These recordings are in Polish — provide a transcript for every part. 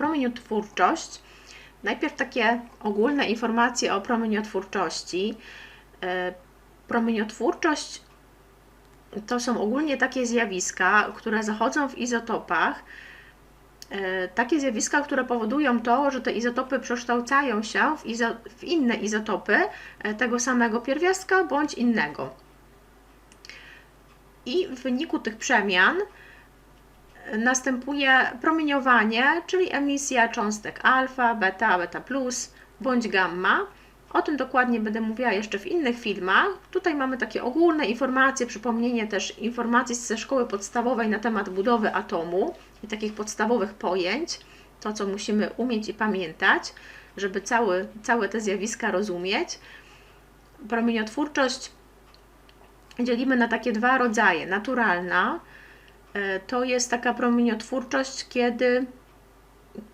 promieniotwórczość. Najpierw takie ogólne informacje o promieniotwórczości. E, promieniotwórczość to są ogólnie takie zjawiska, które zachodzą w izotopach. E, takie zjawiska, które powodują to, że te izotopy przekształcają się w, izo w inne izotopy e, tego samego pierwiastka bądź innego. I w wyniku tych przemian następuje promieniowanie, czyli emisja cząstek alfa, beta, beta plus bądź gamma. O tym dokładnie będę mówiła jeszcze w innych filmach. Tutaj mamy takie ogólne informacje, przypomnienie też informacji ze szkoły podstawowej na temat budowy atomu i takich podstawowych pojęć, to co musimy umieć i pamiętać, żeby cały, całe te zjawiska rozumieć. Promieniotwórczość dzielimy na takie dwa rodzaje. Naturalna to jest taka promieniotwórczość, kiedy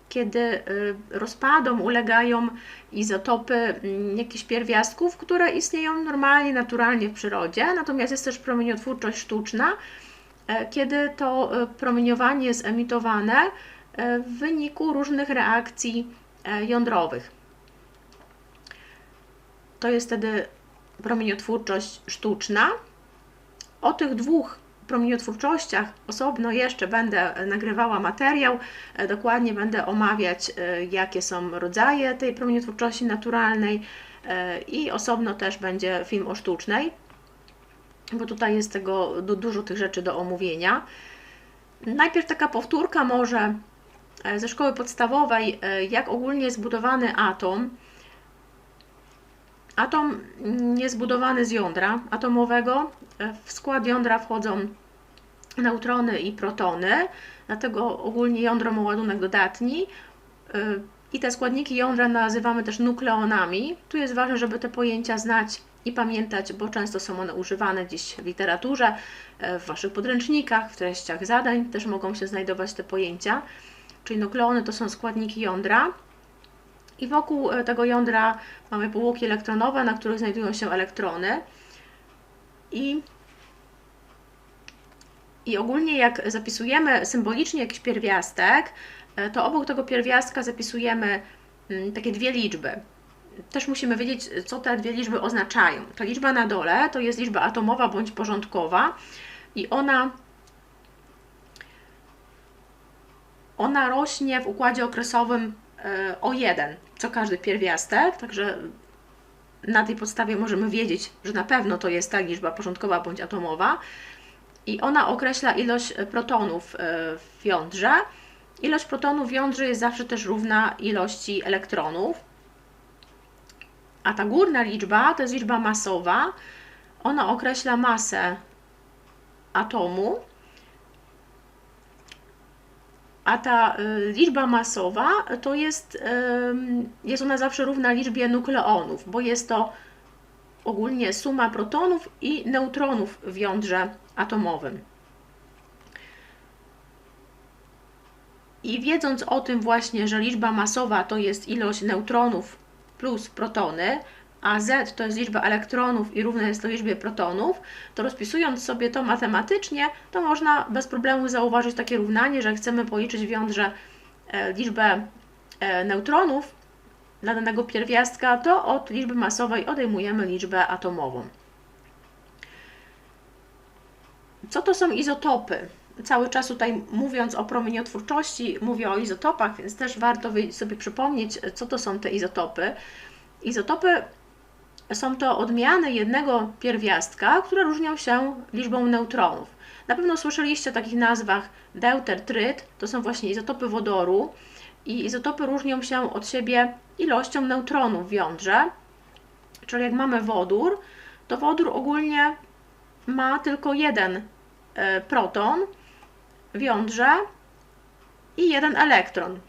kiedy y, rozpadom ulegają izotopy mm, jakichś pierwiastków, które istnieją normalnie, naturalnie w przyrodzie. Natomiast jest też promieniotwórczość sztuczna, e, kiedy to e, promieniowanie jest emitowane e, w wyniku różnych reakcji jądrowych. To jest wtedy promieniotwórczość sztuczna. O tych dwóch promieniotwórczościach osobno jeszcze będę nagrywała materiał, e, dokładnie będę omawiać, e, jakie są rodzaje tej promieniotwórczości naturalnej e, i osobno też będzie film o sztucznej, bo tutaj jest tego dużo tych rzeczy do omówienia. Najpierw taka powtórka może ze szkoły podstawowej, jak ogólnie jest zbudowany atom. Atom jest zbudowany z jądra atomowego. W skład jądra wchodzą neutrony i protony, dlatego ogólnie jądro ma ładunek dodatni. Y, I te składniki jądra nazywamy też nukleonami. Tu jest ważne, żeby te pojęcia znać i pamiętać, bo często są one używane gdzieś w literaturze, w Waszych podręcznikach, w treściach zadań też mogą się znajdować te pojęcia. Czyli nukleony to są składniki jądra, i wokół e, tego jądra mamy powłoki elektronowe, na których znajdują się elektrony. I, I ogólnie jak zapisujemy symbolicznie jakiś pierwiastek, e, to obok tego pierwiastka zapisujemy mm, takie dwie liczby. Też musimy wiedzieć, co te dwie liczby oznaczają. Ta liczba na dole to jest liczba atomowa bądź porządkowa i ona ona rośnie w układzie okresowym o 1 co każdy pierwiastek, także na tej podstawie możemy wiedzieć, że na pewno to jest ta liczba porządkowa bądź atomowa i ona określa ilość protonów e, w jądrze. Ilość protonów w jądrze jest zawsze też równa ilości elektronów, a ta górna liczba to jest liczba masowa. Ona określa masę atomu a ta y, liczba masowa to jest, jest ona zawsze równa liczbie nukleonów, bo jest to ogólnie suma protonów i neutronów w jądrze atomowym. I wiedząc o tym właśnie, że liczba masowa to jest ilość neutronów plus protony, a Z to jest liczba elektronów i równa jest to liczbie protonów, to rozpisując sobie to matematycznie, to można bez problemu zauważyć takie równanie, że chcemy policzyć w jądrze e, liczbę e, neutronów dla danego pierwiastka, to od liczby masowej odejmujemy liczbę atomową. Co to są izotopy? Cały czas tutaj mówiąc o promieniotwórczości, mówię o izotopach, więc też warto sobie przypomnieć, co to są te izotopy. Izotopy są to odmiany jednego pierwiastka, które różnią się liczbą neutronów. Na pewno słyszeliście o takich nazwach deuter, tryt, to są właśnie izotopy wodoru i izotopy różnią się od siebie ilością neutronów w jądrze. Czyli jak mamy wodór, to wodór ogólnie ma tylko jeden e, proton w jądrze i jeden elektron.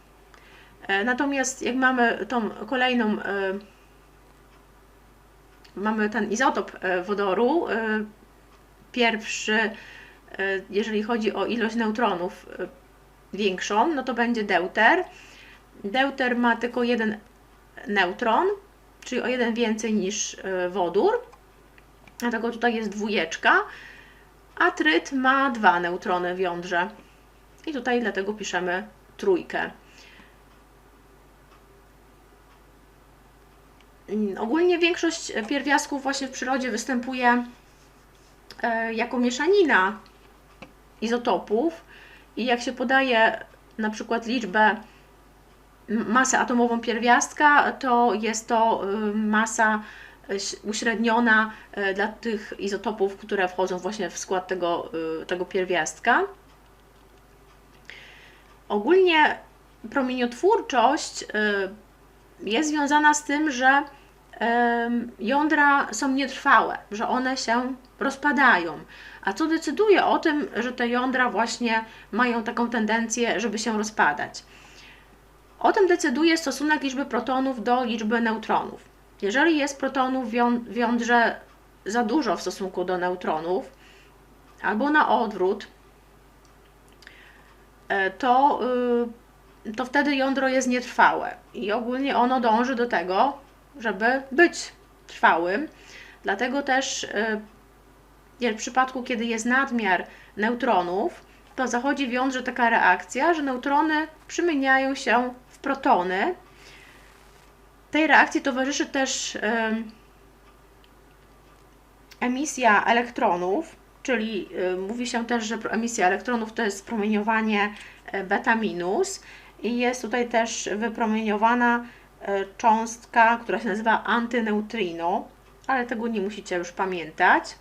E, natomiast jak mamy tą kolejną e, mamy ten izotop e, wodoru. E, pierwszy, e, jeżeli chodzi o ilość neutronów większą, no to będzie deuter. Deuter ma tylko jeden neutron, czyli o jeden więcej niż wodór. Dlatego tutaj jest dwójeczka. A tryt ma dwa neutrony w jądrze. I tutaj dlatego piszemy trójkę. Ogólnie większość pierwiastków właśnie w przyrodzie występuje e, jako mieszanina izotopów i jak się podaje na przykład liczbę masę atomową pierwiastka, to jest to y, masa ś- uśredniona dla tych izotopów, które wchodzą właśnie w skład tego, y, tego pierwiastka. Ogólnie promieniotwórczość y, jest związana z tym, że jądra są nietrwałe, że one się rozpadają. A co decyduje o tym, że te jądra właśnie mają taką tendencję, żeby się rozpadać? O tym decyduje stosunek liczby protonów do liczby neutronów. Jeżeli jest protonów w ją- w jądrze za dużo w stosunku do neutronów, albo na odwrót, e, to, y, to wtedy jądro jest nietrwałe i ogólnie ono dąży do tego, żeby być trwałym. Dlatego też y, w przypadku, kiedy jest nadmiar neutronów, to zachodzi w jądrze taka reakcja, że neutrony przymieniają się w protony. Tej reakcji towarzyszy też em, emisja elektronów, czyli y, mówi się też, że emisja elektronów to jest promieniowanie beta minus i jest tutaj też wypromieniowana cząstka, która się nazywa antyneutrino, ale tego nie musicie już pamiętać.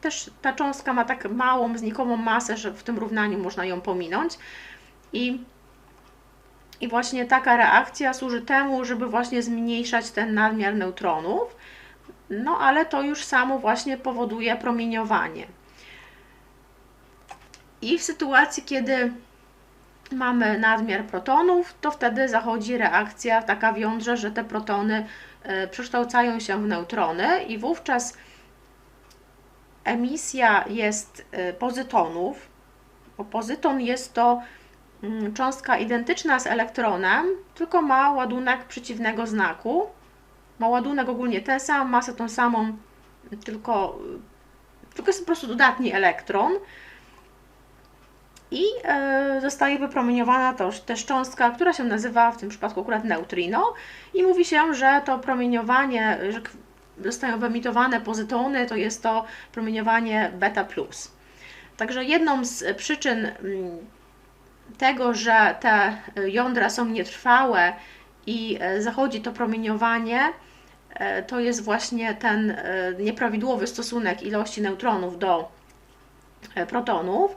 Też ta cząstka ma tak małą, znikomą masę, że w tym równaniu można ją pominąć. I, I właśnie taka reakcja służy temu, żeby właśnie zmniejszać ten nadmiar neutronów. No ale to już samo właśnie powoduje promieniowanie. I w sytuacji, kiedy mamy nadmiar protonów, to wtedy zachodzi reakcja taka w jądrze, że te protony e, przekształcają się w neutrony i wówczas emisja jest e, pozytonów, bo pozyton jest to mm, cząstka identyczna z elektronem, tylko ma ładunek przeciwnego znaku. Ma ładunek ogólnie ten sam, masę tą samą, tylko, tylko jest po prostu dodatni elektron. I e, zostaje wypromieniowana też, też cząstka, która się nazywa w tym przypadku akurat neutrino i mówi się, że to promieniowanie, że zostają wyemitowane pozytony, to jest to promieniowanie beta plus. Także jedną z przyczyn mm, tego, że te jądra są nietrwałe i e, zachodzi to promieniowanie, e, to jest właśnie ten e, nieprawidłowy stosunek ilości neutronów do e, protonów.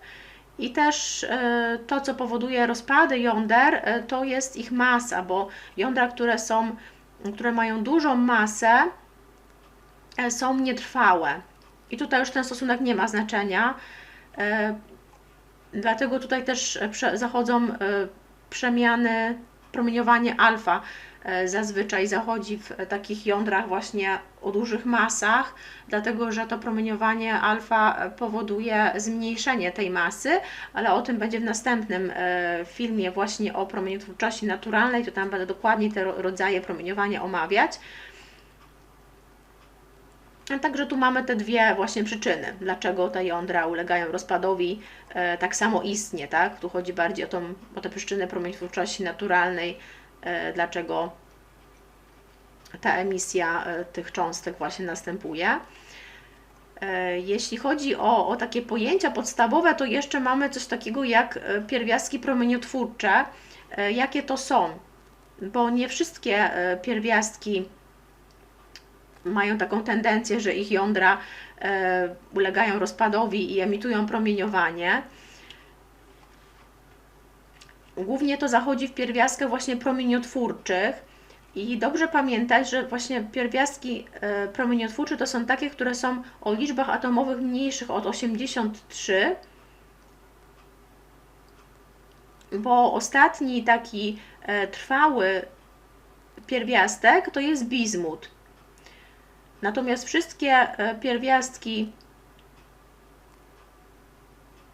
I też e, to, co powoduje rozpady jąder, e, to jest ich masa, bo jądra, które są, które mają dużą masę, e, są nietrwałe. I tutaj już ten stosunek nie ma znaczenia. Dlatego tutaj też zachodzą przemiany, promieniowanie alfa zazwyczaj zachodzi w e, takich jądrach właśnie o dużych masach, dlatego że to promieniowanie alfa e, powoduje zmniejszenie tej masy, ale o tym będzie w następnym e, filmie właśnie o promieniotwórczości naturalnej, to tam będę dokładnie te ro- rodzaje promieniowania omawiać. A Także tu mamy te dwie właśnie przyczyny, dlaczego te jądra ulegają rozpadowi e, tak samo istnie, tak? Tu chodzi bardziej o, tą, o te przyczyny promieniotwórczości naturalnej, e, dlaczego ta emisja e, tych cząstek właśnie następuje. E, Jeśli chodzi o, o takie pojęcia podstawowe, to jeszcze mamy coś takiego jak e, pierwiastki promieniotwórcze. E, Jakie to są? Bo nie wszystkie e, pierwiastki mają taką tendencję, że ich jądra e, ulegają rozpadowi i emitują promieniowanie. Głównie to zachodzi w pierwiastkach właśnie promieniotwórczych i dobrze pamiętać, że właśnie pierwiastki e, promieniotwórcze to są takie, które są o liczbach atomowych mniejszych od 83, bo ostatni taki e, trwały pierwiastek to jest bizmut. Natomiast wszystkie e, pierwiastki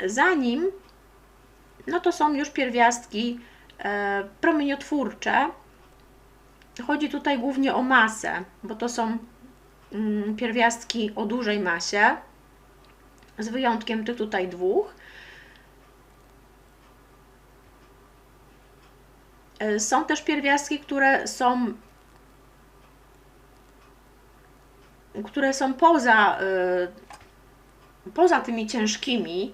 za nim, no to są już pierwiastki e, promieniotwórcze. Chodzi tutaj głównie o masę, bo to są mm, pierwiastki o dużej masie, z wyjątkiem tych tutaj dwóch. E, Są też pierwiastki, które są które są poza, y, poza tymi ciężkimi,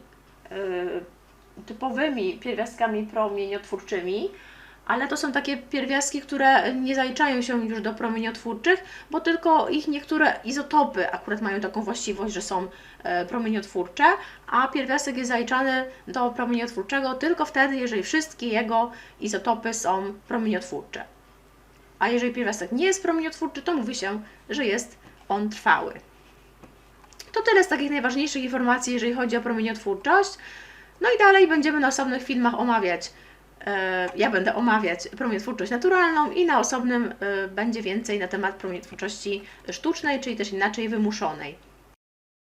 typowymi pierwiastkami promieniotwórczymi, ale to są takie pierwiastki, które nie zaliczają się już do promieniotwórczych, bo tylko ich niektóre izotopy akurat mają taką właściwość, że są e, promieniotwórcze, a pierwiastek jest zaliczany do promieniotwórczego tylko wtedy, jeżeli wszystkie jego izotopy są promieniotwórcze. A jeżeli pierwiastek nie jest promieniotwórczy, to mówi się, że jest on trwały. To tyle z takich najważniejszych informacji, jeżeli chodzi o promieniotwórczość. No i dalej będziemy na osobnych filmach omawiać e, ja będę omawiać promieniotwórczość naturalną i na osobnym e, będzie więcej na temat promieniotwórczości sztucznej, czyli też inaczej wymuszonej.